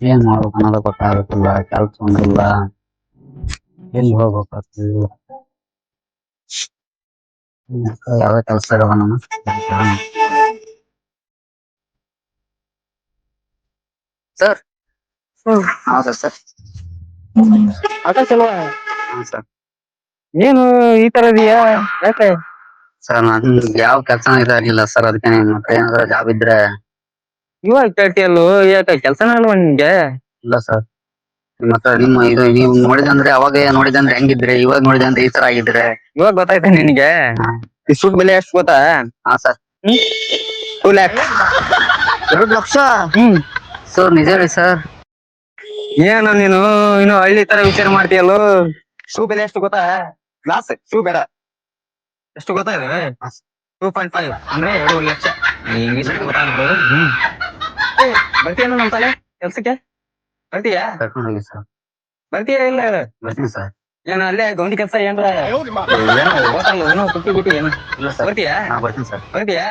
ಏನ್ ಮಾಡ್ಬೇಕು ಅನ್ನೋದು ಗೊತ್ತಾಗುತ್ತಿಲ್ಲ ಕೆಲ್ಸ ಒಂದಿಲ್ಲ. ಎಲ್ಲಿ ಹೋಗ್ಬೇಕಾಗ್ತದೆ ಯಾವ ಕೆಲಸ ಇದಾವ ನಮ್ಮ ಸರ್. ಹೌದಾ ಸರ್? ಆಟ ಚಲೋ. ಹ್ಞೂ ಸರ್. ಏನು ಈ ತರ ಯಾಕೆ? ಸರ್ ನನ್ ಯಾವ ಕೆಲಸ ಇದಾಗಿಲ್ಲ ಸರ್ ಅದಕ್ಕೆ ಮತ್ತೆ ಏನಾದ್ರು ಜಾಬ್ ಇದ್ರೆ ಇವಾಗ ಕೇಳ್ತಿ ಯಾಕ ಕೆಲ್ಸನ ಅಲ್ವಾ ನಿನ್ಗೆ ಇಲ್ಲ ಸರ್ ನಿಮ್ಮ ನಿಮ್ಮ ಇದು ನೀವು ನೋಡಿದಂದ್ರೆ ಅವಾಗ ನೋಡಿದಂದ್ರೆ ಹೆಂಗಿದ್ರೆ ಇವಾಗ ನೋಡಿದಂದ್ರೆ ಈ ತರ ಆಗಿದ್ರೆ? ಇವಾಗ ಗೊತ್ತಾಯ್ತಾ ನಿನ್ಗೆ? ಈ ಸೂಟ್ ಬೆಲೆ ಎಷ್ಟು ಗೊತ್ತಾ? ಹಾ ಸರ್ ಟೂ ಲ್ಯಾಕ್ ಎರಡು ಲಕ್ಷ? ಹ್ಮ್. ಸರ್ ನಿಜ ರೀ ಸರ್ ಏನು ನೀನು ಇನ್ನು ಹಳ್ಳಿ ತರ ವಿಚಾರ ಮಾಡ್ತೀಯಲ್ಲೋ ಶೂ ಬೆಲೆ ಎಷ್ಟು ಗೊತ್ತಾ? ಗ್ಲಾಸ್ ಶೂ ಬೇಡ. ಎಷ್ಟು ಗೊತ್ತಾ ಇದೆ ಟೂ ಪಾಯಿಂಟ್ ಫೈವ್ ಅಂದ್ರೆ ಎರಡು ಲಕ್ಷ. ಗೊತ್ತಾಗ್ಬೋದು. ಹ್ಮ್. ಬರ್ತೀಯೇನೋ ನಮ್ ತಲೆ ಕೆಲ್ಸಕ್ಕೆ? ಬರ್ತೀಯಾ? ಕರ್ಕೊಂಡು ಹೋಗಿ ಸರ್. ಬರ್ತೀಯಾ ಇಲ್ಲ? ಬರ್ತೀನಿ ಸರ್. ಏನ ಅಲ್ಲೇ ಗೌಂಡಿ ಕೆಲಸ ಏನ್ರ? ಏನೋ ಹೋಟೆಲ್ ಏನೋ ಕುಟ್ಟಿ ಕುಟ್ಟಿ ಏನೋ. ಇಲ್ಲ ಸರ್. ಬರ್ತೀಯಾ? ಹಾ ಬರ್ತೀನಿ ಸರ್. ಬರ್ತೀಯಾ?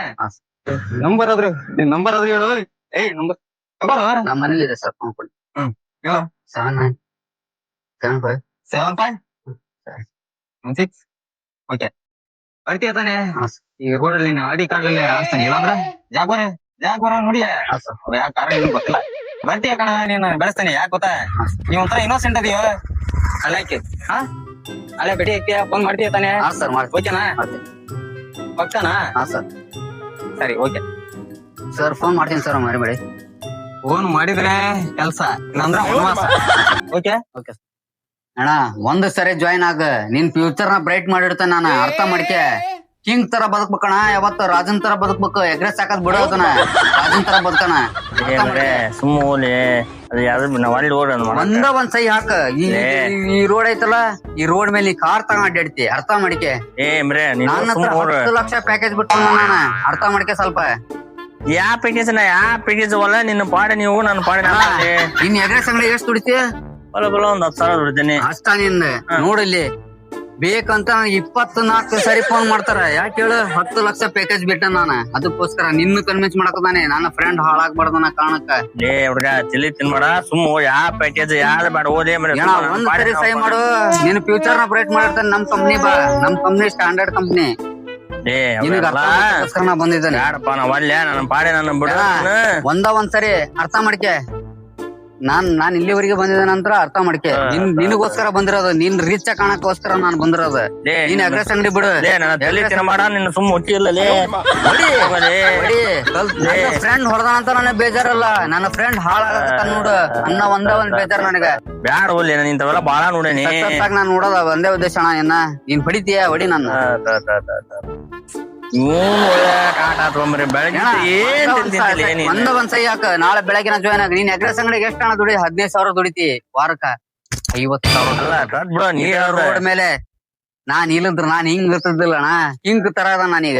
ನಂಬರ್ ಆದ್ರು ನಿನ್ ನಂಬರ್ ಆದ್ರು ಹೇಳು ಏಯ್ ನಂಬರ್ ನಮ್ಮ ಮನೇಲಿ ಇದೆ ಸರ್ ಕೊಡಿ. ಹ್ಮ್. ಹೇಳು. Seven nine seven five seven five. One six? Okay. ಬರ್ತೀಯ ತಾನೆ? ಈ ರೋಡಲ್ಲಿ ನೀನು ಆಡಿ ಕಾರ್ಡಲ್ಲಿ ಹಾಕ್ತಾನೆ ಇಲ್ಲಾಂದ್ರೆ ಜಾಗ್ವಾರ ಬರ ನೋಡಿ? ಹಾ ಸರ್. ಯಾವ ಕಾರ ಏನು ಗೊತ್ತಿಲ್ಲ. ಬರ್ತೀಯ ಕಣ ನೀನು ಬೆಳೆಸ್ತಾನೆ ಯಾಕೆ ಗೊತ್ತಾ? ನೀವ್ ಒಂಥರ ಇನ್ನೋಸೆಂಟ್ ಅದೀವ ಅಲ್ಲಕ್ಕೆ. ಹಾ? ಅಲ್ಲೇ ಭೇಟಿ ಹಾಕ್ತೀಯ ಫೋನ್ ಮಾಡ್ತೀಯ ತಾನೆ? ಹಾ ಸರ್ ಮಾಡಿ ಓಕೆನಾ? ಪಕ್ಕನಾ? ಹಾ ಸರ್. ಸರಿ ಓಕೆ. ಸರ್ ಫೋನ್ ಮಾಡ್ತೀನಿ ಸರ್ ಮರಿಬೇಡಿ ಫೋನ್ ಮಾಡಿದ್ರೆ ಕೆಲಸ ಇಲ್ಲಾಂದ್ರೆ ವನವಾಸ. ಓಕೆ? ಓಕೆ ಅಣ್ಣ ಒಂದ್ ಸರಿ ಜಾಯಿನ್ ಆಗ ನಿನ್ ಫ್ಯೂಚರ್ನ ಬ್ರೈಟ್ ಮಾಡಿಡ್ತೇನೆ ನಾನು ಅರ್ಥ ಮಾಡ್ಕೆ ಕಿಂಗ್ ತರ ಬದುಕ್ಬೇಕಣ ಯಾವತ್ತ ರಾಜನ್ ತರ ಬದುಕ್ಬೇಕು ಎಗ್ರೆಸ್ ಹಾಕದ್ ಬಿಡೋದನ ರಾಜನ್ ತರ ಬದುಕಣ? ಸುಮ್ಮ ಅದು ಯಾವ್ದು ಒಂದ ಒಂದ್ ಸೈ ಹಾಕ. ಈ ಈ ರೋಡ್ ಐತಲ್ಲ ಈ ರೋಡ್ ಮೇಲೆ ಕಾರ್ ತಗೊಂಡ್ ಅಡ್ಡಾಡ್ತಿ ಅರ್ಥ ಮಾಡಿಕೆ. ಏ ಮ್ರೆ ನೀನು ನನ್ನ ಸುಮ್ಮ ಹತ್ರ ಹೋಗ್ರ ಹತ್ತು ಲಕ್ಷ ಪ್ಯಾಕೇಜ್ ಬಿಟ್ಟು ನಾನು. ಅರ್ಥ ಮಾಡಿಕೆ ಸ್ವಲ್ಪ. ಯಾ ಪ್ಯಾಕೇಜ್ ನಾ ಯಾ ಪ್ಯಾಕೇಜ್ ಅಲ್ಲ ನಿನ್ನ ಪಾಡ ನೀವು ನನ್ನ ಪಾಡ ನಿನ್. ಇನ್ ಎಗ್ರೆಸ್ ಅಂಗಡಿ ಎಷ್ಟು ದುಡಿತಿ ಬಲ ಬಲ ಒಂದ್ ಹತ್ತು ಸಾವಿರ ದುಡ್ತೀನಿ. ಅಷ್ಟ ನಿಂದ. ನೋಡಿಲ್ಲಿ ಬೇಕಂತ ಇಪ್ಪತ್ತು ನಾಲ್ಕು ಸರಿ ಫೋನ್ ಮಾಡ್ತಾರ. ಯಾಕೆ ಹೇಳು? ಹತ್ತು ಲಕ್ಷ ಪ್ಯಾಕೇಜ್ ಬಿಟ್ಟ ನಾನು. ಅದಕ್ಕೋಸ್ಕರ ನಿನ್ನ ಕನ್ವಿನ್ಸ್ ಮಾಡಕದಾನೆ ನನ್ನ ಫ್ರೆಂಡ್ ಹಾಳಾಗ್ಬಾರ್ದನ ಕಾರಣಕ್ಕ. ಏ ಹುಡ್ಗ ತಿಳಿ ತಿನ್ಬೇಡ. ಸುಮ್ಮ ಯಾ ಪ್ಯಾಕೇಜ್ ಯಾರು ಬೇಡ. ಓದೇ ಮರೆ ಏನ ಒಂದ್ ಸರಿ ಮಾಡು. ನಿನ್ ಫ್ಯೂಚರ್ನ ಬ್ರೈಟ್ ಮಾಡಿರ್ತಾನೆ. ನಮ್ ಕಂಪ್ನಿ ಬಾ. ನಮ್ ಕಂಪ್ನಿ ಸ್ಟ್ಯಾಂಡರ್ಡ್ ಕಂಪ್ನಿ ಏ ನಿನಗ ಅರ್ಥ ನಾ ಬಂದಿದ್ದೇನೆ. ಬ್ಯಾಡಪ್ಪ ನಾ ಒಲ್ಲೆ ನನ್ನ ಪಾಡೆ ನನ್ನ ಬಿಡ. ಒಂದ ಒಂದ್ ಸರಿ ಅರ್ಥ ಮಾಡ್ಕೆ. ನಾನ್ ನಾನ್ ಇಲ್ಲಿವರೆಗೆ ಬಂದಿದ ನಂತರ ಅರ್ಥ ಮಾಡ್ಕೆ. ನಿನ್ ನಿನಗೋಸ್ಕರ ಬಂದಿರೋದು ನಿನ್ ರೀಚ್ ಕಾಣಕ್ಕೋಸ್ಕರ ನಾನ್ ಬಂದಿರೋದು. ನೀನ್ ಅಗ್ರೆಸ್ ಅಂಗಡಿ ಬಿಡು. ನನ್ನ ಸುಮ್ಮ ಫ್ರೆಂಡ್ ಹೊಡೆದಂತ ನನಗೆ ಬೇಜಾರಲ್ಲ. ನನ್ನ ಫ್ರೆಂಡ್ ಹಾಳಾಗತ್ತ ನೋಡು. ಅನ್ನ ಒಂದೇ ಒಂದ್ ಬೇಜಾರ್ ನನಗ. ಬ್ಯಾಡ ಹೋಗ್ಲಿ ನಾನು ಇಂಥವೆಲ್ಲ ಬಾಳ ನೋಡೇನಿ. ನಾನ್ ನೋಡೋದ ಒಂದೇ ಉದ್ದೇಶ ಅಣ್ಣ ನಿನ್ನ ನೀನ್ ಹೊಡಿತೀಯ? ಹೊಡಿ ನನ್ನ. ಇವನ್ ಒಳ್ಳೆ ಕಾಟ ತೊಗೊಂಬರಿ. ಬೆಳಗ್ಗೆ ಏನ್ ತಿಂತಿಲ್ಲ ನೀನ್ ಒಂದ ಒಂದ್ ಸೈ ಹಾಕ ನಾಳೆ ಬೆಳಗಿನ ಜಾಯ್ನ್ ಆಗ ನೀನ್ ಎಗ್ರೆಸ್ ಅಂಗಡಿಗೆ ಎಷ್ಟು ಹಣ ದುಡಿ? ಹದಿನೈದು ಸಾವಿರ ದುಡಿತಿ ವಾರಕ್ಕ. ಐವತ್ತು ಸಾವಿರ. ಅಲ್ಲ ಕಟ್ ಬಿಡ ನೀ ರೋಡ್ ಮೇಲೆ ನಾನ್ ಇಲ್ಲಂದ್ರ ನಾನ್ ಹಿಂಗ್ ಇರ್ತಿದ್ದಿಲ್ಲ ಅಣ್ಣ. ಕಿಂಗ್ ತರ ಅದ ನಾನೀಗ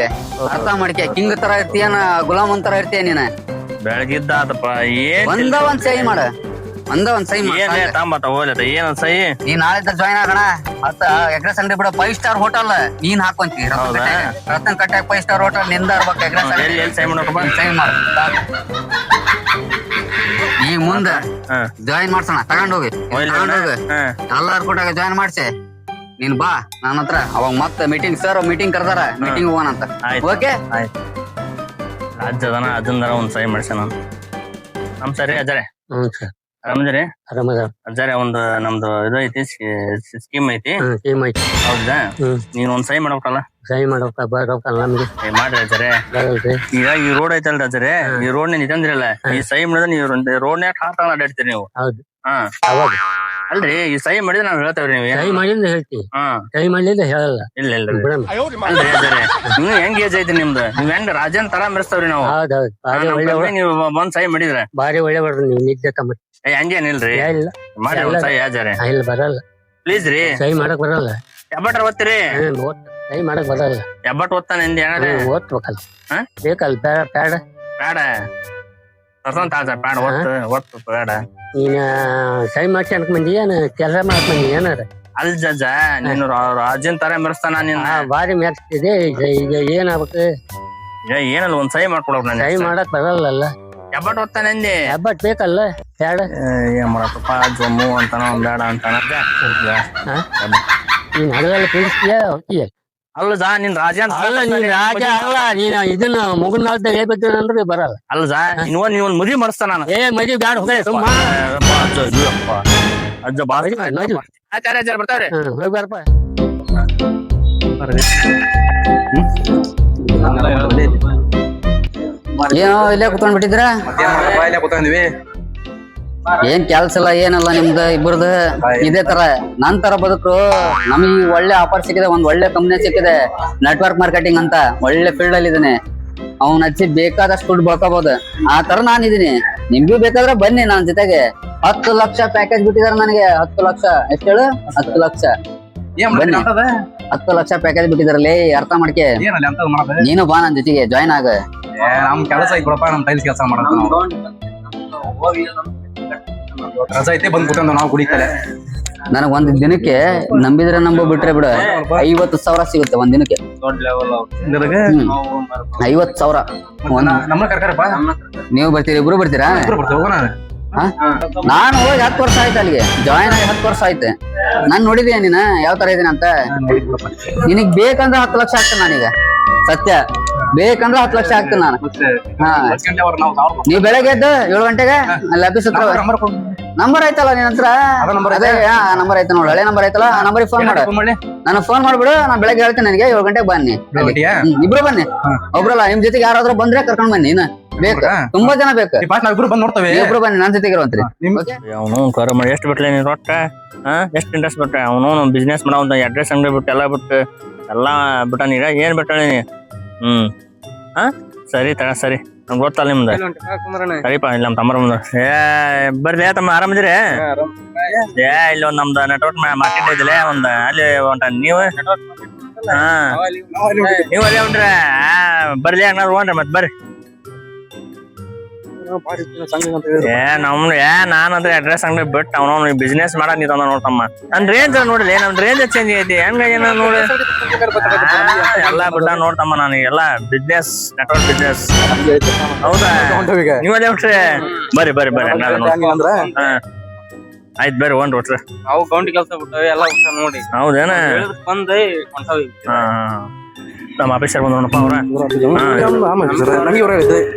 ಅರ್ಥ ಮಾಡ್ಕೆ ಕಿಂಗ್ ತರ ಇರ್ತೀಯನ ಗುಲಾಮ್ ತರ ಇರ್ತೀಯ ನೀನ. ಬೆಳಗಿದ್ದಾದಪ್ಪ ಏನ್ ಒಂದ ಒಂದ್ ಸೈ ಮಾಡ. ಒಂದ ಒಂದ್ ಸೈ ಏನ್ ಮಾಡ ತಾಂಬತ್ತ ಹೋಗ್ಲತ್ತ ಏನ್ ಸೈ? ನೀ ನಾಳೆ ಜಾಯ್ನ್ ಆಗೋಣ. ಅತ್ತ ಎಗ್ರೆಸ್ ಅಂಗಡಿ ಬಿಡ ಫೈವ್ ಸ್ಟಾರ್ ಹೋಟೆಲ್ ನೀನ್ ಹಾಕೊಂತಿ ರತ್ನ ಕಟ್ಟಾಗ ಫೈವ್ ಸ್ಟಾರ್ ಹೋಟೆಲ್ನಿಂದ ಇರ್ಬೇಕು ಎಗ್ರೆಸ್ ಎಲ್ಲಿ ಎಲ್ಲಿ ಸೈ ಮಾಡ್ಬೇಕಪ್ಪ ಸೈ ಮಾಡ. ಈ ಮುಂದ ಜಾಯಿನ್ ಮಾಡ್ಸೋಣ ತಗೊಂಡೋಗಿ ತಗೊಂಡೋಗಿ ಎಲ್ಲಾರು ಕೊಟ್ಟಾಗ ಜಾಯಿನ್ ಮಾಡ್ಸಿ. ನೀನ್ ಬಾ ನನ್ನ ಹತ್ರ. ಅವಾಗ ಮತ್ತೆ ಮೀಟಿಂಗ್ ಸರ್ ಮೀಟಿಂಗ್ ಕರ್ದಾರ. ಮೀಟಿಂಗ್ ಹೋಗೋಣ ಅಂತ ಓಕೆ ಆಯ್ತು. ರಾಜ್ಯದನ ಅದನ್ನ ಒಂದ್ ಸೈ ಮಾಡ್ಸೋಣ ನಮ್ ಸರಿ ಅಜರೆ. ಹ್ಞೂ ಸರ್ ಆರಾಮದ್ರಿ ಆರಾಮದ ಅಜರೆ ಒಂದು ನಮ್ದು ಇದು ಐತಿ ಸ್ಕೀಮ್ ಐತಿ. ಸ್ಕೀಮ್ ಟೀಮ್ ಐತಿ. ಹೌದಾ? ಹ್ಮ್. ನೀನ್ ಒಂದ್ ಸೈ ಮಾಡ್ಬೇಕಲ್ಲ? ಸಹಿ ಮಾಡೋಕ ಬರೋಕಲ್ಲ ನಮ್ಗೆ. ಏ ಮಾಡ್ರಿ ಬರಲ್ರಿ ಈಗ ಈ ರೋಡ್ ಐತಲ್ರಿ ಅಜರೆ ಈ ರೋಡ್ ನಿಂತಂದ್ರಲ್ಲ ಈ ಸೈ ಮಾಡಿದ್ರೆ ನೀವು ರೋಡ್ ನ್ಯಾಗ ತಗೊಂಡ್ ಅಡ್ಡಾಡ್ತೀರಿ ನೀವು. ಹೌದು. ಹಾ. ಅವಾಗ ಅಲ್ರಿ ಈ ಸೈ ಮಾಡಿದ್ರೆ ನಾವ್ ಹೇಳ್ತೇವ್ರಿ ನೀವು ಸಹಿ ಮಾಡಿಂದ ಹೇಳ್ತೀವಿ ಹಾ. ಸಹಿ ಮಾಡಿಂದ ಹೇಳಲ್ಲ. ಇಲ್ಲ ಇಲ್ಲ ಬಿಡಲ್ಲ ಅಲ್ರಿ ನೀವು ಹೆಂಗ್ ಏಜ್ ಐತಿ ನಿಮ್ದು? ನೀವ್ ಹೆಂಗ್ ರಾಜನ್ ತರ ಮೆರೆಸ್ತಾವ್ರಿ ನಾವು? ಹೌದೌದು ನಮ್ ಒಳ್ಳೆ ನೀವು ಬಂದ್ ಸೈ ಮಾಡಿದ್ರೆ? ಬಾರಿ ಒಳ್ಳೆ ಬರ್ರಿ ನೀವು ನಿದ್ದೆ ತಮ್ಮ. ಏ ಹಂಗೇನಿಲ್ರಿ ಇಲ್ಲ. ಮಾಡಿ ಒಂದ್ ಸೈ ಯಾಜಾರೆ ಇಲ್ಲ ಬರಲ್ಲ. ಪ್ಲೀಸ್ ರೀ. ಸಹಿ ಮಾಡಕ್ ಬರಲ್ಲ. ಎಬ್ಬಟ್ರ ಓದ್ತೀರಿ? ಸಹಿ ಮಾಡಕ್ ಬರಲ್ಲ. ಎಬ್ಬಟ್ ಓದ್ತಾನೆ ಹಿಂದೆ ಏನಾರ? ಓದ್ಬೇಕಲ್ಲ ಹಾ? ಬೇಕಲ್ಲ ಬೇಡ ಬೇಡ ಬೇಡ ತರ್ಸಂತ ಆಜ ಬೇಡ ಒತ್ತು ಒತ್ತು ಬೇಡ. ನೀನ ಸಹಿ ಮಾಡ್ಸಿ ಅನ್ಕ ಬಂದಿ ಏನ ಕೆಲಸ ಮಾಡಕ್ ಮಂದಿ ಏನಾರ? ಅಲ್ ಜಜ್ಜ ನೀನು ರಾಜನ್ ತರ ಮೆರೆಸ್ತಾನ ನಿನ್ನ. ಬಾರಿ ಭಾರಿ ಮೆಚ್ತಿದೆ ಈಗ ಏನಾಗ್ಬೇಕು? ಏನಲ್ಲ ಒಂದ್ ಸೈ ಮಾಡ್ಕೊಡಕ್ ನಾನು ಸೈ ಮಾಡಕ್ ಬರಲ್ಲಲ್ಲ. ಹೆಬ್ಬಟ್ ಓದ್ತಾನೆ ಅಂದೆ. ಹೆಬ್ಬಟ್ ಬೇಕಲ್ಲ ಬೇಡ ಏನ್ ಮಾಡಪ್ಪ ಜಮ್ಮು ಅಂತಾನ ಒಂದ್ ಬೇಡ ಅಂತಾನ. ನೀನ್ ಹಡಗಲ್ಲ ಪೀಡಿಸ್ತೀಯ ಹೋಗ್ತೀಯ? ಅಲ್ಲ ಜಾ ನಿನ್ ರಾಜ ಅಂತ ಅಲ್ಲ ನೀನ್ ರಾಜ ಅಲ್ಲ ನೀನ್ ಇದನ್ನ ಮುಗಿನ ನಾಲ್ಕು ಹೇಳ್ಬೇಕು ಅಂದ್ರೆ ಬರಲ್ಲ. ಅಲ್ಲ ಜಾ ನೀವ್ ನೀವ್ ಒಂದ್ ಮದ್ವಿ ಮಾಡಿಸ್ತಾನ ನಾನು. ಏ ಮದ್ವಿ ಬ್ಯಾಡ ಹೋಗಲೇ ಸುಮ್ಮ ಅಜ್ಜ ಅಯ್ಯಪ್ಪ. ಅಜ್ಜ ಬಾ. ಮದ್ವಿ ಮಾಡ್, ಮದ್ವಿ ಮಾಡ್. ಆಚಾರ್ಯ ಆಚಾರ್ಯ ಬರ್ತಾವ್ರಿ? ಹೋಗ್ ಬಾರಪ್ಪ. ಏನೋ ಇಲ್ಲೇ ಕುತ್ಕೊಂಡ್ ಬಿಟ್ಟಿದ್ರ ಇಲ್ಲೇ ಕೂತ್ಕೊಂಡ್ವಿ ಏನ್ ಕೆಲ್ಸ ಇಲ್ಲ ಏನಲ್ಲ ನಿಮ್ದು ಇಬ್ಬರದು? ಇದೇ ತರ. ನನ್ ತರ ಬದುಕು ನಮಗೆ ಒಳ್ಳೆ ಆಫರ್ ಸಿಕ್ಕಿದೆ ಒಂದ್ ಒಳ್ಳೆ ಕಂಪ್ನಿ ಸಿಕ್ಕಿದೆ. ನೆಟ್ವರ್ಕ್ ಮಾರ್ಕೆಟಿಂಗ್ ಅಂತ ಒಳ್ಳೆ ಫೀಲ್ಡ್ ಅಲ್ಲಿ ಇದೀನಿ. ಅವ್ನ ಹಚ್ಚಿ ಬೇಕಾದಷ್ಟು ದುಡ್ಡು ಬಳ್ಕೋಬಹುದು ಆ ತರ ನಾನು ಇದೀನಿ. ನಿಮ್ಗೂ ಬೇಕಾದ್ರೆ ಬನ್ನಿ ನನ್ನ ಜೊತೆಗೆ. ಹತ್ತು ಲಕ್ಷ ಪ್ಯಾಕೇಜ್ ಬಿಟ್ಟಿದಾರೆ ನನಗೆ. ಹತ್ತು ಲಕ್ಷ. ಎಷ್ಟು ಹೇಳು? ಹತ್ತು ಲಕ್ಷ. ಬನ್ನಿ. ಹತ್ತು ಲಕ್ಷ ಪ್ಯಾಕೇಜ್ ಬಿಟ್ಟಿದಾರಲ್ಲೇ ಅರ್ಥ ಮಾಡ್ಕೆ. ನೀನು ಬಾ ನನ್ನ ಜೊತೆಗೆ ಜಾಯ್ನ್ ಆಗ. ನಮ್ ಕೆಲಸ ಐತ್ ಬಿಡಪ್ಪ ನಮ್ ಟೈಲ್ಸ್ ಕೆಲಸ ಮಾಡೋದು. ರಜಾ ಐತೆ ಬಂದ್ ಕೂತ್ಕೊಂಡು ನಾವು ಕುಡಿತಲೆ ನನಗ್ ಒಂದ್ ದಿನಕ್ಕೆ ನಂಬಿದ್ರೆ ನಂಬ ಬಿಟ್ರೆ ಬಿಡು. ಐವತ್ತು ಸಾವಿರ ಸಿಗುತ್ತೆ ಒಂದ್ ದಿನಕ್ಕೆ. ಐವತ್ ಸಾವಿರ. ನಮ್ಮ ಕರ್ಕರಪ್ಪ? ನೀವು ಬರ್ತೀರಿ ಇಬ್ರು ಬರ್ತೀರಾ? ನಾನು ಹೋಗಿ ಹತ್ತು ವರ್ಷ ಆಯ್ತು ಅಲ್ಲಿಗೆ. ಜಾಯಿನ್ ಆಗಿ ಹತ್ತು ವರ್ಷ ಆಯ್ತು. ನಾನ್ ನೋಡಿದ್ಯಾ ನೀನ? ಯಾವ ತರ ಇದೀನಿ ಅಂತ ನಿನಗ್ ಬೇಕಂದ್ರೆ ಹತ್ತು ಲಕ್ಷ ಆಗ್ತೇನೆ ನಾನೀಗ. ಸತ್ಯ. ಬೇಕಂದ್ರೆ ಹತ್ತು ಲಕ್ಷ ಆಗ್ತೀನಿ ನಾನು. ಹಾ. ನಾವು ಬೆಳಗ್ಗೆ ಎದ್ದು ಏಳು ಗಂಟೆಗೆ ಹತ್ರ ನಂಬರ್ ಐತಲ್ಲ ನಿನ್ ಹತ್ರ? ಅದೇ ನಂಬರ್ ಐತೆ ನೋಡು. ಹಳೆ ನಂಬರ್ ಐತಲ್ಲ ಆ ನಂಬರ್ ಫೋನ್ ಮಾಡ. ನಾನು ಫೋನ್ ಮಾಡ್ಬಿಡು ನಾನು ಬೆಳಗ್ಗೆ ಹೇಳ್ತೇನೆ ನನಗೆ ಏಳು ಗಂಟೆಗೆ ಬನ್ನಿ. ಇಬ್ರು ಬನ್ನಿ. ಒಬ್ರಲ್ಲ ನಿಮ್ ಜೊತೆಗೆ ಯಾರಾದ್ರೂ ಬಂದ್ರೆ ಕರ್ಕೊಂಡ್ ಬನ್ನಿ ಇನ್ನ. ಬೇಕು. ತುಂಬಾ ಜನ ಬೇಕು. ಈ ಪಾಸ್ ನಾವಿಬ್ರು ಬಂದ್ ನೋಡ್ತೇವೆ. ಇಬ್ರು ಬನ್ನಿ ನನ್ನ ಜೊತೆಗೆ ಇರುವಂತ್ರಿ. ಅವನು ಕರ ಮಾಡಿ ಎಷ್ಟು ಬಿಟ್ಲೆ ನೀನ್ ರೊಟ್ಟ ಎಷ್ಟು ಇಂಟ್ರೆಸ್ಟ್ ಬಿಟ್ಟ ಅವನು ಬಿಸ್ನೆಸ್ ಮಾಡೋ ಅಡ್ರೆಸ್ ಅಂಗಡಿ ಬಿಟ್ಟು ಎಲ್ಲ ಬಿಟ್ಟು ಎಲ್ಲಾ ಬಿಟ್ಟ ನೀರ ಏನ್ ಬಿಟ್ಟಿ ನೀ? ಹ್ಮ್. ಹಾ? ಸರಿ ತಗ ಸರಿ. ನಮ್ಗೆ ಗೊತ್ತಲ್ಲ ನಿಮ್ದು. ಸರಿಪ ಇಲ್ಲ ನಮ್ಮ ತಮ್ಮರ ಮುಂದೆ. ಏ ಬರ್ರಿ ತಮ್ಮ ಆರಾಮಿದ್ದೀರಿ ಏ ಇಲ್ಲಿ ಒಂದ್ ನಮ್ದು ನೆಟ್ವರ್ಕ್ ಮಾರ್ಕೆಟ್ ಐತಿಲ್ಲ ಒಂದ್ ಅಲ್ಲಿ ಹೊಂಟ ನೀವು? ಹಾ. ನೀವು ಅಲ್ಲೇ ಹೊಂಟ್ರೆ ಬರ್ಲಿ ಹಂಗಾರ ಹೋಗ್ರಿ ಮತ್ ಬರ್ರಿ. ಏ ನಮ್ಮ ಏ ನಾನ್ ಅಂದ್ರೆ ಅಡ್ರೆಸ್ ಅಂಗಡಿ ಬಿಟ್ಟು ಅವನವ್ನು ಬಿಸ್ನೆಸ್ ಮಾಡಕ್ ನಿಂತ ನೋಡ್ತಮ್ಮ. ನನ್ ರೇಂಜ್ ನೋಡ್ಲಿ ನಮ್ ರೇಂಜ್ ಚೇಂಜ್ ಐತಿ ಹೆಂಗ ಏನ ನೋಡಿ. ಎಲ್ಲ ಬಿಟ್ಟ ನೋಡ್ತಮ್ಮ ನಾನು ಎಲ್ಲಾ ಬಿಸ್ನೆಸ್ ನೆಟ್ವರ್ಕ್ ಬಿಸ್ನೆಸ್ ಹೌದಾ? ನೀವಲ್ಲೇ ಹೊಂಟ್ರಿ ಬರ್ರಿ ಬರ್ರಿ ಬರ್ರಿ. ಆಯ್ತು ನೋಡ್ರಿ. ಹಾ. ಆಯ್ತ್ ಬರ್ರಿ ಒಂದ್ ಒಟ್ರಿ ನಾವು ಗೌಂಡಿ ಕೆಲಸ ಬಿಟ್ಟವೆ ಎಲ್ಲ ನೋಡಿ. ಹೌದೇನ? ಬಂದ್ ಹೊಂಟವಿ ಹಾ. ನಮ್ಮ ಆಫೀಸರ್ ಬಂದ್ ನೋಡಪ್ಪ ಅವ್ರ.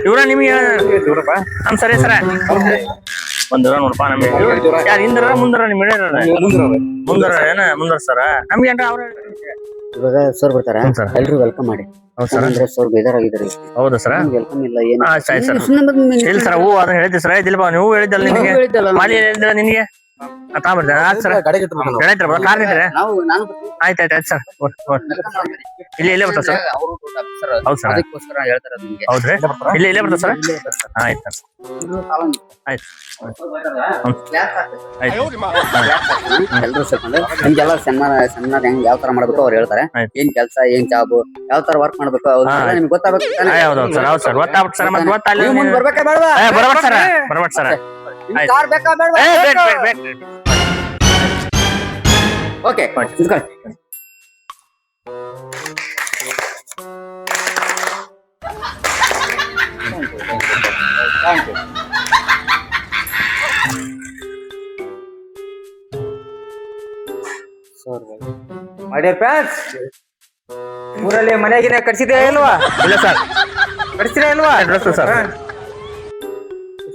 ಇವ್ರು ನಿಮ್ಗೆ ನಮ್ ಸರಿ ಸರ. ಬಂದ್ರ ನೋಡಪ್ಪ ನಮ್ಗೆ. ಯಾರು ಹಿಂದರ ಮುಂದರ ನಿಮ್ ಮುಂದರ ಏನ ಮುಂದರ ಸರ? ನಮ್ಗೆ ಏನ್ರ ಅವ್ರ ಇವಾಗ ಸರ್ ಬರ್ತಾರ? ಎಲ್ರು ವೆಲ್ಕಮ್ ಮಾಡಿ. ಹೌದ್ ಸರ್. ಅಂದ್ರೆ ಸರ್ ಬೇಜಾರಾಗಿದ್ದಾರೆ ಹೌದಾ ಸರ? ವೆಲ್ಕಮ್ ಇಲ್ಲ ಏನು. ಇಲ್ಲ ಸರ್ ಹೂ ಅದನ್ನ ಹೇಳಿದ್ದೆ ಸರ್. ಇದಿಲ್ಲ ನೀವು ಹೇಳಿದ್ದಲ್ಲ ನಿಮಗೆ? ಹೇಳಿದ್ದಲ್ಲ ಮಾಲಿ ಹೇಳಿದ್ರ ನಿನಗೆ? ತಾಂಬರ್ತೀನಿ ಆಯ್ತು ಸರ್. ಹೇಳಿದ್ರ ಕಾರ್ ನಿಂತ್ರೆ ನಾವು ನಾನು ಆಯ್ತು ಆಯ್ತು ಆಯ್ತು ಸರ್. ಇಲ್ಲಿ ಇಲ್ಲೇ ಬರ್ತಾ ಸರ್. ಅವರು ದೊಡ್ಡ officer. ಹೌದು ಸರ್. ಅದಕ್ಕೋಸ್ಕರ ಹೇಳ್ತಾರೆ ನಿಮ್ಗೆ. ಹೌದ್ರಿ? ಇಲ್ಲಿ ಇಲ್ಲೇ ಬರ್ತಾ ಸರ್. ಆಯ್ತು ಸರ್. ಆಯ್ತು. ಆಯ್ತು. ಎಲ್ರು ಸೇರ್ಕೊಂಡು ನಿಮ್ಗೆಲ್ಲ ಸೆಮಿನಾರ್ ಸೆಮಿನಾರ್ ಹೆಂಗ್ ಯಾವ ತರ ಮಾಡ್ಬೇಕು ಅವ್ರು ಹೇಳ್ತಾರೆ. ಏನ್ ಕೆಲಸ ಏನ್ ಜಾಬ್ ಯಾವ ತರ ವರ್ಕ್ ಮಾಡ್ಬೇಕು ನಿಮ್ಗೆ ಗೊತ್ತಾಗ್ಬೇಕು? ಹೌದು ಹೌದು ಸರ್. ಹೌದು ಸರ್. ಗೊತ್ತಾಗ್ಬಿಟ್ಟು ಸರ್. ಮತ್ತೆ ಗೊತ್ತಲ್ಲ ನೀವು ಮುಂದ್ ಬರ್ಬೇಕಾ? ಸರ್ ಕಾರ್ ಬೇಕಾ ಬೇಡವಾ? ಏ ಬೇಕು ಬೇಕು ಬೇಕು ಓಕೆ ನಿಂತ್ಕೊಳ್ಳಿ. ಮಾಡ್ಯಾರ ಪ್ಯಾನ್ಸ್ ಊರಲ್ಲಿ ಮನೆಗಿನ ಕಟ್ಸಿದ್ಯಾ ಇಲ್ವಾ? ಇಲ್ಲ ಸರ್ ಕಟ್ಸಿದ್ಯಾ ಇಲ್ವಾ? ಅಡ್ರೆಸ್ ಸರ್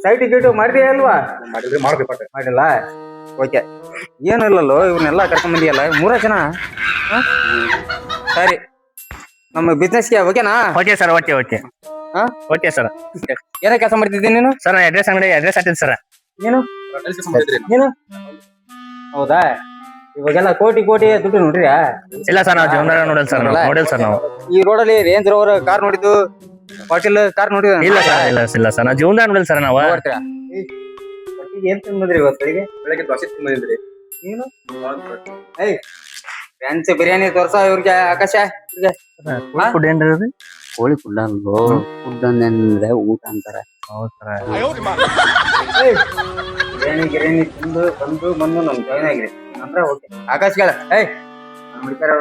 ಸೈಟ್ ಗೀಟು ಮಾಡಿದ್ಯಾ ಅಲ್ವಾ? ಮಾಡಿದ್ರೆ ಮಾಡ್ಬೇಕು ಮಾಡಿಲ್ಲ? ಓಕೆ. ಏನು ಇಲ್ಲಲ್ಲೋ ಇವ್ರನ್ನೆಲ್ಲ ಕರ್ಕೊಂಡ್ ಬಂದಿಯಲ್ಲ ಮೂರ ಜನ? ಹ? ಸರಿ. ನಮ್ಮ ಬಿಸ್ನೆಸ್ಗೆ ಓಕೆನಾ ಓಕೆ ಸರ್ ಓಕೆ ಓಕೆ ಹಾ? ಓಕೆ ಸರ್ ಏನೇ ಕೆಲಸ ಮಾಡ್ತಿದ್ದೀನಿ ನೀನು? ಸರ್ ಅಡ್ರೆಸ್ ಅಂಗಡಿ ಅಡ್ರೆಸ್ ಹಾಕ್ತೀನಿ ಸರ್ ಏನು? ನೀನು ಹೌದಾ? ಇವಾಗೆಲ್ಲ ಕೋಟಿ ಕೋಟಿ ದುಡ್ಡು ನೋಡ್ರಿ ಇಲ್ಲ ಸರ್ ನಾವು ಜೀವನ ನೋಡಲ್ ಸರ್ ನಾವು ನೋಡಿಲ್ಲ. ಸರ್ ನಾವು. ಈ ರೋಡಲ್ಲಿ ರೇಂಜ್ ರೋವರ್ ಕಾರ್ ನೋಡಿದ್ದು ಪಾಟೀಲ್ ಕಾರ್ ನೋಡಿದ ಇಲ್ಲ ಸರ್ ಇಲ್ಲ ಇಲ್ಲ ಸರ್. ನಾ ಜೀವನ ನೋಡಿಲ್ಲ ಸರ್ ನಾವು. ಬರ್ತೀರಾ ಏನ್ ತಿಂದ್ರಿ ಇವತ್ತು? ಬೆಳಿಗ್ಗೆ ಬೆಳಗ್ಗೆ ದೋಸೆ ತಿಂದಿದ್ರಿ. ನೀನು ಏಯ್ ಫ್ಯಾನ್ಸಿ ಬಿರಿಯಾನಿ ತೋರ್ಸ ಇವ್ರಿಗೆ ಆಕಾಶ. ಇವ್ರಿಗೆ. ಫುಡ್ ಏನ್ರಿ ಕೋಳಿ ಫುಡ್ ಅಲ್ವೋ ಫುಡ್ ಅಂದ್ರೆ ಊಟ ಅಂತಾರೆ. ಬಿರಿಯಾನಿ ಗಿರಿಯಾನಿ ತಿಂದು ಬಂದು ಬಂದು ನಮ್ ಜಾಯ್ನ್ ಆಗಿರಿ. ಅಂದ್ರೆ ಓಕೆ ಆಕಾಶ್ ಕೇಳ. ಏಯ್ ಮುಡಿತಾರ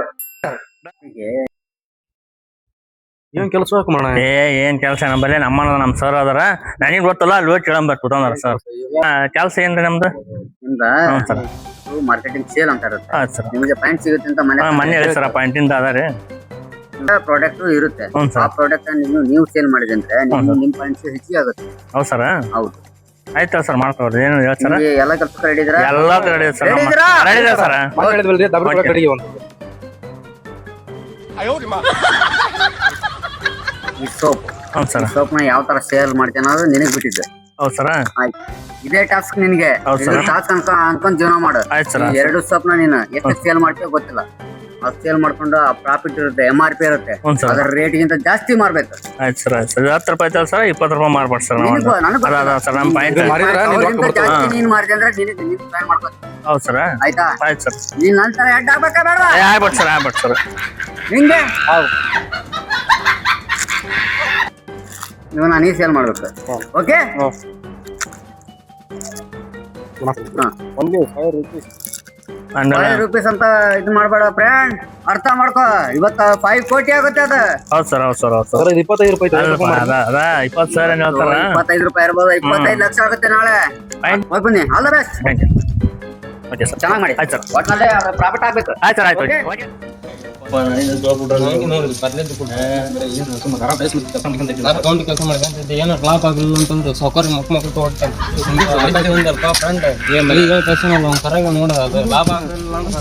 ಏನ್ ಕೆಲಸ ಮಾಡೋಣ ಏ ಏನ್ ಕೆಲಸ? ನಮ್ಮಲ್ಲಿ ನಮ್ಮ ನಮ್ ಸರ್ ಅದಾರ. ನನಗೆ ಗೊತ್ತಲ್ಲ ಅಲ್ಲಿ ಹೋಗಿ ಕೇಳಂಬರ್ ಕೂತಂದ್ರ ಸರ್ ಕೆಲಸ ಏನ್ರಿ ನಮ್ದು? ಸರ್ ಮಾರ್ಕೆಟಿಂಗ್ ಸೇಲ್ ಅಂತ ಇರುತ್ತೆ. ಆಯ್ತು ಸರ್ ನಿಮಗೆ ಪಾಯಿಂಟ್ ಸಿಗುತ್ತೆ ಅಂತ ಮನೆ ಮನೆ ಹೇಳಿ ಸರ್ ಪಾಯಿಂಟಿಂದ ಅದಾರಿ ಪ್ರಾಡಕ್ಟ್ ಇರುತ್ತೆ. ಹ್ಞೂ ಆ ಸರ್ ಪ್ರಾಡಕ್ಟ್ ನೀವು ನೀವು ಸೇಲ್ ಮಾಡಿದ್ರೆ ನಿಮ್ ನಿಮ್ಮ ಪಾಯಿಂಟ್ ಪಾಯಿಂಟ್ಸ್ ಹೆಚ್ಚಿಗೆ ಆಗುತ್ತೆ. ಹೌದು ಸರ್ ಹೌದು. ಆಯ್ತು ಸರ್ ಮಾಡ್ಕೊಡ್ರಿ ಏನು ಹೇಳಿ ಸರ್ ನಿಮ್ಗೆ ಎಲ್ಲ ಕೆಲಸ ರೆಡಿ ಇದ್ರ ಎಲ್ಲ ರೆಡಿ ಸರ್ Ready ಇದ್ದೀರಾ? ರೆಡಿ ಸರ್ ಹೇಳಿದ್ವಲ್ರಿ ಡಬಲ್ Okay. ಕಡೆಗೆ ಒಂದು. ಈ ಸೋಪ್ ಸರ್. ಸೋಪ್ನ ಯಾವ ತರ ಸೇಲ್ ಮಾಡ್ತೇನೆ ಅನ್ನೋದು ನಿನಗ್ ಬಿಟ್ಟಿದ್ದೆ. ಹೌದು ಸರ್. ಆಯ್ತು. ಇದೇ ಟಾಸ್ಕ್ ನಿನಗೆ. ಹೌದ್ sir. ಟಾಸ್ಕ್ ಅನ್ಕೊ ಅನ್ಕೊಂಡ್ ಜೀವನ ಮಾಡು. ಆಯ್ತ್ ಸರ್. ಈ ಎರಡು ಸೋಪ್ನ ನೀನು ಎಷ್ಟು ಸೇಲ್ ಮಾಡ್ತೀಯೋ ಗೊತ್ತಿಲ್ಲ. ಆ ಸೇಲ್ ಮಾಡ್ಕೊಂಡು ಆ ಪ್ರಾಫಿಟ್ ಇರುತ್ತೆ ಎಂ ಆರ್ ಪಿ ಇರುತ್ತೆ. ಹ್ಞೂ ಅದರ ರೇಟ್ ಗಿಂತ ಜಾಸ್ತಿ ಮಾರ್ಬೇಕು. ಆಯ್ತು ಸರ್. ಆಯ್ತು ಸರ್. ಹತ್ತು ರೂಪಾಯಿ ತಲ್ ಸರ್ ಇಪ್ಪತ್ತು ರೂಪಾಯಿ ಮಾಡ್ಬಿಡಿ ಸರ್ ನಿನಗೂ ನಾವು ನನಗೂ ಅದ ಅದ ಸರ್ ನಮ್ಮ ಪಾಯಿಂಟ್ ಇದು ಮಾಡಿದ್ರ ನಿನ್ ರೊಕ್ಕ ಅವ್ರಿಗಿಂತ ಬರ್ತದೆ. ಜಾಸ್ತಿ ನೀನ್ ಮಾಡಿದೆ ಅಂದ್ರೆ ನಿನಗೆ ನೀನ್ ಟ್ರೈ ಮಾಡ್ಬೇಕು ಹೌದು ಸರ್. ಆಯ್ತಾ? ಆಯ್ತು ಸರ್. ನೀನ್ ನಂತರ ಹೆಡ್ ಆಗ್ಬೇಕಾ ಬೇಡವಾ? ಏ ಆಗ್ಬಿಟ್ಟು ಸರ್ ಆಗ್ಬಿಟ್ಟು ಸರ್. ನಿಂಗೆ? ಇವನ್ನ ನೀ ಸೇಲ್ ಮಾಡ್ಬೇಕು. ಓಕೆ ಫೈವ್ ರುಪೀಸ್ ಅಂತ ಇದು ಮಾಡ್ಬೇಡ ಫ್ರೆಂಡ್ ಅರ್ಥ ಮಾಡ್ಕೋ. ಇವತ್ತ ಫೈವ್ ಕೋಟಿ ಆಗುತ್ತೆ ಅದು. ಹೌದು ಸರ್ ಹೌದು ಸರ್ ಹೌದು ಸರ್ ಇಪ್ಪತ್ತೈದು ರೂಪಾಯಿ ಇಪ್ಪತ್ತು ಸಾವಿರ ಇಪ್ಪತ್ತೈದು ರೂಪಾಯಿ ಇರ್ಬೋದು. ಇಪ್ಪತ್ತೈದು ಲಕ್ಷ ಆಗುತ್ತೆ ನಾಳೆ. ಬನ್ನಿ. All the best okay sir ಚೆನ್ನಾಗಿ ಮಾಡಿ. ಆಯ್ತು ಸರ್ ಒಟ್ಟಿನಲ್ಲಿ ಪ್ರಾಫಿಟ್ ಆಗ್ಬೇಕು. ಆಯ್ತು ಸರ್ ಆಯ್ತು. ಓಕೆ ಸೌಕರ್ಯ ಮಕ್ ಮಕ್ಳು ತಗೊಳ್ತಾನೆ ಒಂದಲ್ಪ ಫ್ರೆಂಡ್ ಏ ಮಲಿಗೆ ತಕ್ಷಣ ಅವ್ನು ಕರೆಗೆ ನೋಡೋದು ಅದು ಲಾಭ ಆಗಲಿಲ್ಲ ಅಂತ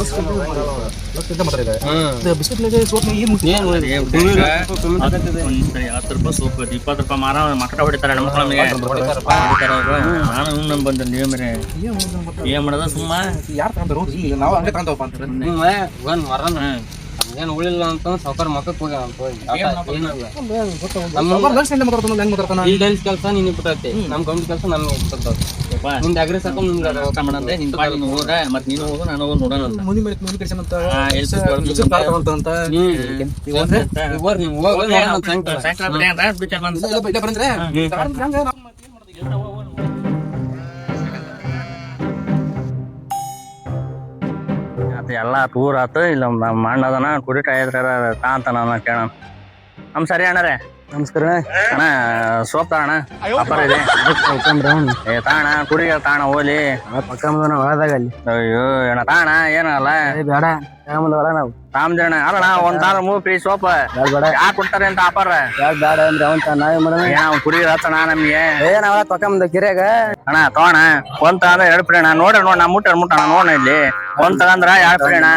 ಹತ್ತು ರೂಪಾಯಿ ಸೂಪ್ ಇಪ್ಪತ್ತು ರೂಪಾಯಿ ಮಾರ ಮಕ್ಕಳ ಹೊಡಿತಾರೆ ನಮ್ಮ ನಮಗೆ ನಾನು ಇವ್ನು ಬಂದ ನೀವು ಮೇರೆ ಏನ್ ಮಾಡೋದ ಸುಮ್ಮ ಯಾರು ತಗೊಂಡ್ರು ಈಗ ನಾವು ಹಂಗೆ ತಗೊಂತವಪ್ಪ ಅಂತಾರೆ ಒಂದ್ ಮರನ ಏನು ಉಳಿಲ್ಲ ಅಂತಂದ್ರೆ ಸೌಕರ್ಯ ಮಕ್ಕಕ್ಕೆ ಹೋಗ್ಯಾನ ಅಂತ ಹೋಗಿ. ಏನಲ್ಲ ಹೆಂಗ್ ಮಾತಾಡ್ತಾನ? ಈ ಡೈಲ್ಸ್ ಕೆಲಸ ನೀನು ಬಿಟ್ಟೈತಿ ನಮ್ ಗೌಂಡ್ ಕೆಲಸ ನಮ್ಗೆ ಬಿಟ್ಟದ ನಿಂದ ಅಗ್ರೆಸ್ ಹಾಕೊಂಡು ನಿಮ್ಗೆ ಊಟ ಮಾಡಂದೆ ನಿನ್ ಮತ್ತೆ ನೀನು ಹೋಗ ನೀನು ಹೋಗು ಅದು ಎಲ್ಲ ಟೂರ್ ಆತು ಇಲ್ಲ ನಮ್ಮ ಅಣ್ಣ ಅದನ ಕುರಿ ಕಾಯ್ದ್ರ ತಾ ನಾನು ಕೇಳೋಣ. ನಮ್ಮ ಸರಿ ಅಣ್ಣರೇ. ನಮಸ್ಕಾರ ಅಣ್ಣ ಸೋಪ್ ತಾಣ ಅಪ್ಪರ ಇದೆ ಏ ತಾಣ ಕುಡಿಗೆ ತಾಣ ಹೋಲಿ ಪಕ್ಕ ಒಳದಾಗ ಅಲ್ಲಿ ಅಯ್ಯೋ ಅಣ್ಣ ತಾಣ ಏನಲ್ಲ ಬೇಡ ತಗೊಂಬಂದವಲ್ಲ ನಾವು ತಾಮ್ದಣ್ಣ ಅಲ್ಲಣ್ಣ ಒಂದ್ ತಾರ ಮೂರ್ ಫ್ರೀ ಸೋಪ್ ಬೇಡ ಬೇಡ ಯಾಕೆ ಕೊಡ್ತಾರೆ ಅಂತ ಅಪ್ಪಾರ ಬೇಡ ಬೇಡ ಅಂದ್ರೆ ಅವಂತ ನಾವೇ ಮಾಡೋಣ ಏನ ಅವ್ನ್ ಕುರಿ ಹತ್ತಣ ನಮ್ಗೆ ಏ ನಾವೆಲ್ಲ ತಕೊಂಬಂದ ಕಿರಿಯಾಗ ಅಣ್ಣ ತಗೋಣ ಒಂದ್ ತಗಂದ್ರ ಎರಡ್ ಫ್ರೀ ಅಣ್ಣ ನೋಡ್ರಿ ನೋಡ್ ನಾ ಮುಟ್ಟ ಮುಟ್ಟಣ ನೋಡ ಇಲ್ಲಿ ಒಂದ್ ತಗಂದ್ರ ಎರಡ್ ಫ್ರೀ ಅಣ್ಣ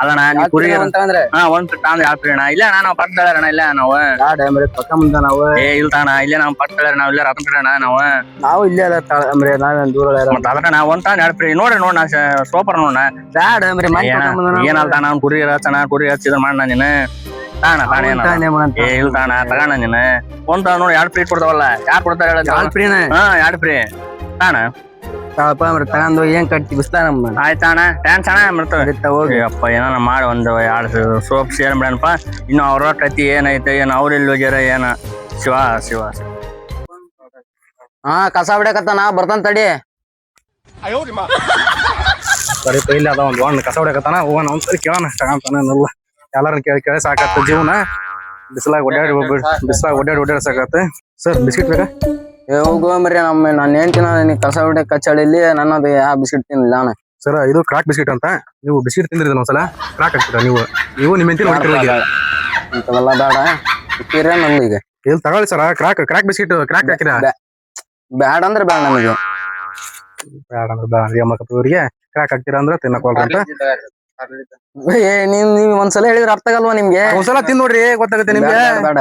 ಅದಣ್ಣ ನೀ ಕುರಿ ಅಂತಂದ್ರೆ ಹಾ ಒಂದ್ ಫ್ರೀ ತಗಂದ್ರ ಎರಡ್ ಫ್ರೀ ಅಣ್ಣ ಇಲ್ಲ ಅಣ್ಣ ನಾವು ಪಟ್ಟ ಅಣ್ಣ ಇಲ್ಲ ನಾವು ಬೇಡ ಅಂದ್ರೆ ತಕೊಂಬಂದ ನಾವು ಏ ಇಲ್ಲ ತಾಣ ಇಲ್ಲೇ ನಾವು ಪಟ್ಟ ನಾವ್ ಇಲ್ಲೇ ರತನ್ ಅಣ್ಣ ನಾವು ನಾವು ಇಲ್ಲೇ ಅಲ್ಲ ಅಂದ್ರೆ ನಾವೇನ್ ದೂರ ಇಲ್ಲ ಮತ್ತ ಅದಕ್ಕ ನಾ ಒಂದ್ ತಾಣ ಎರಡ್ ಫ್ರೀ ನೋಡ್ರಿ ನೋಡ್ ನಾ ಸೋಪರ್ ನೋಡ ಬೇಡ ಅಂದ್ರೆ ಮನೆ ಏನಲ್ಲ ತಾಣ ಅವ್ನ್ ಕುರಿ ಹಚ್ಚಣ ಕುರಿ ಹಚ್ಚಿದ್ರ ಮಾಡ ನೀನ್ ತಾಣ ತಾಣ ಏನ ಏ ಇಲ್ಲ ತಾಣ ತಗೋಣ ನೀನ್ ಒಂದ್ ತಾಣ ನೋಡಿ ಎರಡ್ ಫ್ರೀ ಕೊಡ್ತಾವಲ್ಲ ಯಾರ್ ಕೊಡ್ತಾರ ಹೇಳ ಫ್ರೀನ ಹಾ ಎರಡ್ ಫ್ರೀ ತಾಣ ತಾಳಪ್ಪ ಅಂದ್ರೆ ತಗೊಂಡು ಏನ್ ಕಟ್ಟಿ ಬಿಸ್ತಾ ನಮ್ಮ ಆಯ್ತಣ್ಣ ಟ್ಯಾನ್ಸ್ ಅಣ್ಣ ಬರ್ತವೆ ಅದಿತ್ತ ಹೋಗಿ. ಅಪ್ಪ ಏನಾನ ಮಾಡಿ ಒಂದು ಎರಡು ಸೋಪ್ ಸೇರ್ ಬಿಡಣಪ್ಪ ಇನ್ನು ಅವ್ರ ಕತಿ ಏನೈತೆ ಏನು ಅವ್ರ ಹೋಗ್ಯಾರ ಏನ? ಶಿವ ಶಿವ ಹಾ ಕಸ ಬಿಡಕತ್ತಾನ ಬರ್ತಾನ ತಡಿ. ಸರಿ ಇಲ್ಲಿ ಅದ ಒಂದು ಒಂದು ಕಸ ಹೊಡ್ಯಾಕತ್ತಾನ ಹೋಗೋಣ ಒಂದ್ಸರಿ ಕೇಳೋಣ ತಗೊಂತಾನ ಎಲ್ಲ ಎಲ್ಲಾರನ್ನ ಕೇಳಿ ಕೇಳಿ ಸಾಕತ್ತ ಜೀವನ. ಬಿಸಿಲಾಗ ಓಡಾಡಿ ಬಿಸಿಲಾಗ ಓಡಾಡಿ ಓಡಾಡಿ ಸಾಕತ್ತ ಸರ್ ಬಿಸ್ಕಿಟ್ ಬೇಕಾ? ಏ ಹೋಗು ಮರಿ ನಮ್ಮ ನಾನು ಏನ್ ತಿನ್ನ ನೀ ಕಸ ಬಿಡ ಕಚ್ಚಳಿಲಿ ನನ್ನದು ಯಾವ ಬಿಸ್ಕಿಟ್ ತಿನ್ನಿಲ್ಲ ನಾನು. ಸರ್ ಇದು ಕ್ರಾಕ್ ಬಿಸ್ಕಿಟ್ ಅಂತ? ನೀವು ಬಿಸ್ಕಿಟ್ ತಿಂದ್ರಿ ಒಂದ್ಸಲ? ಕ್ರಾಕ್ ಹಾಕ್ತೀರಾ ನೀವು? ನೀವು ನಿಮ್ಮ ಹೆಂಡತಿ ಹೊಡಿತಿರಲ್ಲ ಇಂಥವೆಲ್ಲ ಬೇಡ. ಇಕ್ಕಿರ ನಮ್ದು ಈಗ ಇಲ್ಲಿ ತಗೊಳ್ಳಿ sir crack crack biscuit crack ಹಾಕಿರ? ಬ್ಯಾಡ ಅಂದ್ರೆ ಬೇಡ ನಮಗೆ. ಬೇಡ ಅಂದ್ರೆ ಬೇಡ ಅಮ್ಮಕಪ್ಪ ಇವ್ರಿಗೆ. ಕ್ರಾಕ್ ಹಾಕ್ತೀರಾ ಅಂದ್ರೆ ತಿನ್ನಕೊಳ್ರಿ ಅಂತ. ಏ ನೀವ್ ನೀವ್ ಒಂದ್ಸಲ ಹೇಳಿದ್ರೆ ಅರ್ಥ ಆಗಲ್ವಾ ನಿಮ್ಗೆ? ಒಂದ್ಸಲ ತಿನ್ ನೋಡ್ರಿ ಗೊತ್ತಾಗುತ್ತೆ ನಿಮ್ಗೆ. ಬೇಡ,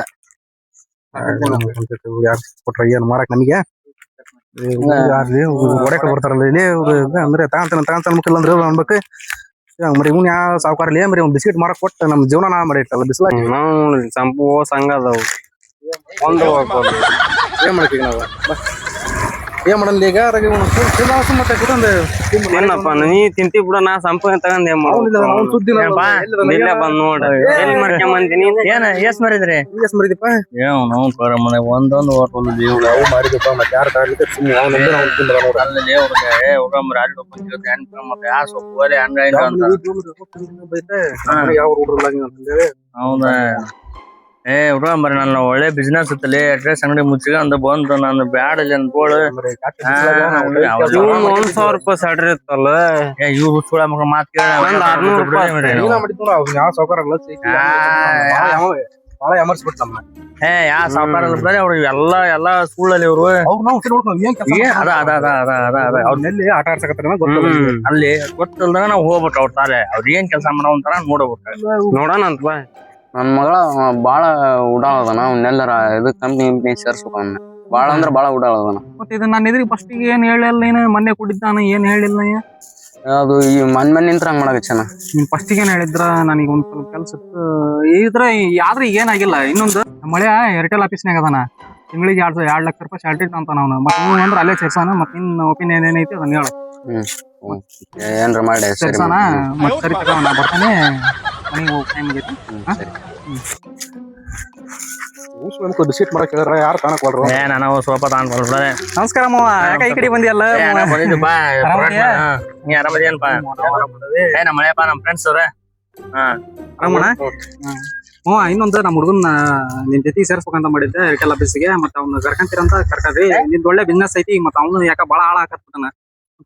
ಕೊಟ್ರ ಏನ್ ಮಾರಕ್ ನಮಗೆ? ಹೊಡೆಕ ಬರ್ತಾರಲ್ಲ ಇಲ್ಲಿ ಅಂದ್ರೆ ತಗೊಂತಾನ ತಗೊಂತಾನ ಮುಕ್ಕಿಲ್ಲ ಅಂದ್ರೆ ಅನ್ಬೇಕು. ಮರಿ ಇವ್ನ ಯಾವ ಸಾವುಕಾರ ಲೇ ಮರಿ ಬಿಸ್ಕಿಟ್ ಮಾರಕ್ ಕೊಟ್ಟ ನಮ್ ಜೀವನ ನಾ ಮಾಡಿ ಇಟ್ಟಲ್ಲ ಬಿಸಿಲ ಸಂಪು ಸಂಘ ಅದಾವು. ಒಂದು ಏನ್ ಮಾಡ್ತೀವಿ ನಾವು. ಏನ್ ಮಾಡಲ್ಲ ಈಗ? ಸುಮ್- ಸುಮ್ ಮತ್ತೆ ಏನಪ್ಪ ನೀ ತಿಂತಿ ಬಿಡ ನಾ ಸಂಪು ತಗೊಂಡ್ ಏನ್ ಸುದ್ದಿ ಇಲ್ಲ, ಬಂದ್ ನೋಡ. ಎಲ್ಲಿ ಮಾಡ್ಕೊಂಬಂದಿ ನೀನ್? ಏನ ಎಸ್ ಮರಿದ್ರಿ? ಎಸ್ ಮರಿದಿಪ್ಪ ಮರಿದೀಪ? ಏನು ನಾವು ಕರ ಮನೆ ಒಂದೊಂದು ಹೋಟೆಲ್ ದೇವ್ರ ಅವು ಮಾಡಿದಪ್ಪ ಮತ್ತೆ ಯಾರು ಕಾಡ್ಲಿಕ್ಕೆ ಸುಮ್ಮನೆ ಅವ್ನ್ ಒಬ್ಬನೇ ಅವ್ನ್ ತಿಂದ ನೋಡು. ಅಲ್ಲಿ ದೇವ್ರ ಏ ಹುಡುಗ ಅಲ್ಲಿ ಬಂದಿರುತ್ತೆ ಹೆಣ್ಣ ಮತ್ತೆ ಯಾ ಸೊಪ್ಪು ಒಲೆ ಹಂಗ ಹಿಂಗ ಅಂತ. ಬೈತೆ, ಯಾವ ಅಂತಂದೇಳಿ. ಹೌದಾ? ಏ ಹುಡುಗ ಮರಿ ನನ್ನ ಒಳ್ಳೆ ಬಿಸ್ನೆಸ್ ಇತ್ತಲ್ಲಿ. ಅಡ್ರೆಸ್ ಅಂಗಡಿ ಮುಚ್ಚಿಕೊಂಡು ಬಂದು ನಾನು ಬ್ಯಾಡ ಇಲ್ಲಿ ಇವ್ನ್ ಒಂದ್ ಸಾವಿರ ರೂಪಾಯಿ ಸ್ಯಾಲ್ರಿ ಇತ್ತಲ್ಲ. ಏ ಇವ್ ಹುಚ್ಚುಳ ಮಗ ಮಾತ್ ಏ ಯಾ ಸಾವುಕಾರ ಬರೀ ಅವ್ರು ಎಲ್ಲ ಎಲ್ಲ ಸ್ಕೂಲಲ್ಲಿ ಇವ್ರು. ಅವ್ರು ನಾವು ನೋಡ್ಕೊಂಡು ಏನ್ ಕೆಲಸ ಏ ಅದ ಅದ ಅದ ಅದ ಅದ ಅದ. ಅವ್ರನ್ನೆಲ್ಲಿ ಆಟ ಆಡ್ಸಕತ್ತಾರ ಗೊತ್ತಿಲ್ಲ ಅಲ್ಲಿ ಗೊತ್ತಿಲ್ದಾಗ ನಾವ್ ಹೋಗ್ಬೇಕು ಅವ್ರ ತಾಲೆ. ಅವ್ರ ಏನ್ ಕೆಲಸ ಮಾಡೋ ಅಂತಾರ ನೋಡ್ಬೇಕು ನೋಡೋಣ ಅಂತ ಬಾ ನನ್ ಮಗಳ ಭಾಳ ಉಡಾಳದನ ಅವನ್ನೆಲ್ಲರ ಇದು ಕಂಪ್ನಿ ಕಂಪ್ನಿ ಸೇರ್ಸ್ಬೇಕು ಅವನ್ನ ಬಾಳ ಅಂದ್ರ ಬಾಳ ಉಡಾಳದನ. ಮತ್ತೆ ಇದು ನಾನು ಇದ್ರಿಗೆ ಫಸ್ಟ್ ಏನ್ ಹೇಳಿಲ್ಲ ನೀನು ಮೊನ್ನೆ ಕುಡಿದ್ದಾನ ಏನ್ ಹೇಳಿಲ್ಲ ನೀ ಅದು ಈ ಮನ್ ಮನ್ ನಿಂತ್ರ ಹಂಗ್ ಚೆನ್ನ ನೀನು ಫಸ್ಟ್ ಏನ್ ಹೇಳಿದ್ರ ನನಗೆ ಒಂದ್ ಸ್ವಲ್ಪ ಕೆಲ್ಸ ಇತ್ತು. ಇದ್ರ ಆದ್ರೆ ಏನಾಗಿಲ್ಲ ಇನ್ನೊಂದು ನಮ್ಮ ಮಳೆ ಏರ್ಟೆಲ್ ಆಫೀಸ್ನಾಗ ಅದಾನ. ತಿಂಗಳಿಗೆ ಎರಡ್ ಎರಡ್ ಲಕ್ಷ ರೂಪಾಯಿ ಸ್ಯಾಲ್ರಿ ಅಂತ ಅವನು. ಮತ್ತೆ ನೀವು ಅಂದ್ರೆ ಅಲ್ಲೇ ಸೇರ್ಸಾನ ಮತ್ತೆ ನಿನ್ನ ಒಪಿನಿಯನ್ ಏನೈತಿ ಅದನ್ನ ಹೇಳು. ಏನ್ರ ಮಾಡಿ ಸರಿ ಸೇರ್ಸಾನ ಮತ್ತೆ ಸರಿ ತಗೋ ನಾ ಬರ್ತಾನೆ. ಮನೆಗೆ ಹೋಗಿ. ಟೈಮ್ ಆಗೈತಿ ಸರಿ ಬಿಸ್ಕಿಟ್ ಮಾಡಕ್ ಹೇಳಿದ್ರ ಯಾರು ಏ ನಾನು ಸ್ವಲ್ಪ ನಮಸ್ಕಾರ ಮಾವ ಯಾಕ ಈ ಕಡೆ ಬಂದಿಯಲ್ಲ? ಬಂದಿದ್ದು ಬಾ ಆರಾಮದ್ಯಾ? ನೀ ಆರಾಮದೇನಪ್ಪ ಏ ನಮ್ಮ ಮಳೆಯಪ್ಪ ನಮ್ಮ ಫ್ರೆಂಡ್ಸ್ ಅವ್ರ. ಹಾ. ಆರಾಮಣ ಹ್ಞೂ ಇನ್ನೊಂದು ನಮ್ಮ ಹುಡುಗನ ನಿನ್ ಜೊತೆ ಸೇರ್ಸ್ಬೇಕಂತ ಮಾಡಿದ್ದೆ ಏರ್ಟೆಲ್ ಆಫೀಸಿಗೆ ಮತ್ತೆ ಅವ್ನ ಕರ್ಕಂತೀರಂತ ಕರ್ಕರಿ ನಿಂದ ಒಳ್ಳೆ ಬಿಸ್ನೆಸ್ ಐತಿ ಮತ್ತೆ ಅವನು ಯಾಕ ಬಾಳ ಹಾಳ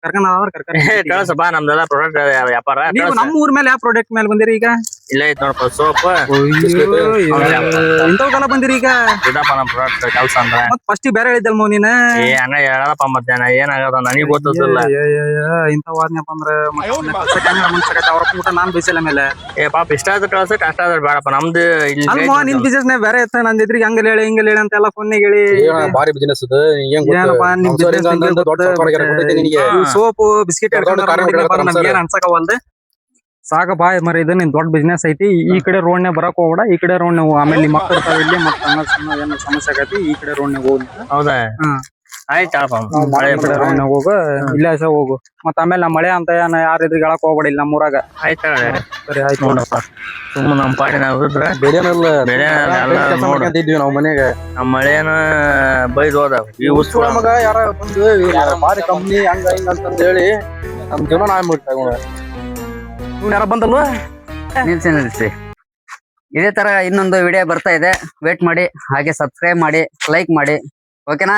ಕರ್ಕೊಂಡ್ ಕರ್ಕರಿ ಏ ಕಳ್ಸಪ್ಪ ನಮ್ದೆಲ್ಲ ಪ್ರಾಡಕ್ಟ್ ವ್ಯಾಪಾರ ನೀವು ನಮ್ಮ ಊರ್ ಮೇಲೆ ಯಾವ ಪ್ರಾಡಕ್ಟ್ ಮೇಲೆ ಬಂದಿರಿ ಈಗ? ಇಲ್ಲೇ ಐತ್ ನೋಡಪ್ಪ ಸೋಪ್. ಇಂಥವ್ಗೆಲ್ಲ ಬಂದಿರಿ ಈಗ? ಇದಪ್ಪ ನಮ್ ಪ್ರಾಡಕ್ಟ್ ಕೆಲಸ ಅಂದ್ರ. ಮತ್ ಫಸ್ಟ್ ಬೇರೆ ಹೇಳಿದ್ದಲ್ಮ ಮೋ ನೀನ? ಏ ಅಣ್ಣ ಹೇಳಪ್ಪ ಮಧ್ಯಾಹ್ನ. ಏನಾಗದ ನನಗೆ ಗೊತ್ತಿಲ್ಲ ಇಂಥವ್ ಆದ್ನಪ್ಪ ಅಂದ್ರೆ ಅವ್ರ ಊಟ ನಾನ್ ಬಿಸಿಲ ಮೇಲೆ ಏ ಪಾಪ ಇಷ್ಟ ಆದ್ರೆ ಕಳ್ಸಕ್ ಅಷ್ಟ ಆದ್ರೆ ಬೇಡಪ್ಪ. ನಮ್ದು ಅಲ್ಮೋ ನಿನ್ ಬಿಸ್ನೆಸ್ ನೇ ಬೇರೆ ಇತ್ತ ನಂದ್ ಇದ್ರಿಗೆ ಹಂಗ ಹೇಳಿ ಹಿಂಗಲ್ ಹೇಳಿ ಅಂತ ಎಲ್ಲ ಫೋನ್ ಹೇಳಿ. ಭಾರಿ ಬಿಸ್ನೆಸ್ ಏನ್ ಏನಪ್ಪ ನಿಮ್ ಸೋಪು ಬಿಸ್ಕಿಟ್ ನಮ್ಗೆ ಏನ್ ಅನ್ಸಕವಲ್ದು ಸಾಕ ಬಾಯ್ ಮರ ಇದು ನಿನ್ ದೊಡ್ಡ ಬಿಸ್ನೆಸ್ ಐತಿ. ಈ ಕಡೆ ರೋಡ್ ನೇ ಬರಕ್ ಹೋಗ್ಬೇಡ ಈ ಕಡೆ ರೋಡ್ ಆಮೇಲೆ ನಿಮ್ಮ ಮಕ್ಕಳು ಇರ್ತಾವ ಇಲ್ಲಿ ಮತ್ತೆ ಸಣ್ಣ ಸಣ್ಣ ಏನು ಸಮಸ್ಯೆ ಆಗತಿ ಈ ಕಡೆ ರೋಡ್ ಹೋಗಿ ಹೌದಾ. ಆಯ್ತಪ್ಪ ಹೋಗು ಇಲ್ಲೇ ಹೋಗು. ಮತ್ತ ಆಮೇಲೆ ನಮ್ಮ ಮಳೆ ಅಂತ ಏನ ಯಾರ ಇದ್ರಿಗೆ ಹೇಳಕ್ ಹೋಗ್ಬೇಡ ಇಲ್ಲಿ ನಮ್ಮೂರಾಗ ಆಯ್ತ ಸರಿ ಆಯ್ತು. ನೋಡಪ್ಪ. ಸುಮ್ಮನೆ ನಮ್ಮ ಪಾಡಿ ನಾವು ಇದ್ರೆ ನಾವು ಮನೆಗೆ ನಮ್ಮ ಮಳೆನ ಬೈದ್ ಹೋದ. ಈ ಮಗ ಯಾರ ಬಂದು ಭಾರಿ ಕಂಪ್ನಿ ಹಂಗ ಹಿಂಗ ಅಂತಂದ ಹೇಳಿ ನಮ್ ಜೀವನ ಆಗ್ಬಿಡ್ತ ಯಾರ ಬಂದಲ್ವಾ? ನಿಲ್ಸಿ ನಿಲ್ಸಿ. ಇದೇ ತರ ಇನ್ನೊಂದು ವಿಡಿಯೋ ಬರ್ತಾ ಇದೆ. ವೇಟ್ ಮಾಡಿ, ಹಾಗೆ ಸಬ್ಸ್ಕ್ರೈಬ್ ಮಾಡಿ ಲೈಕ್ ಮಾಡಿ. ಓಕೆನಾ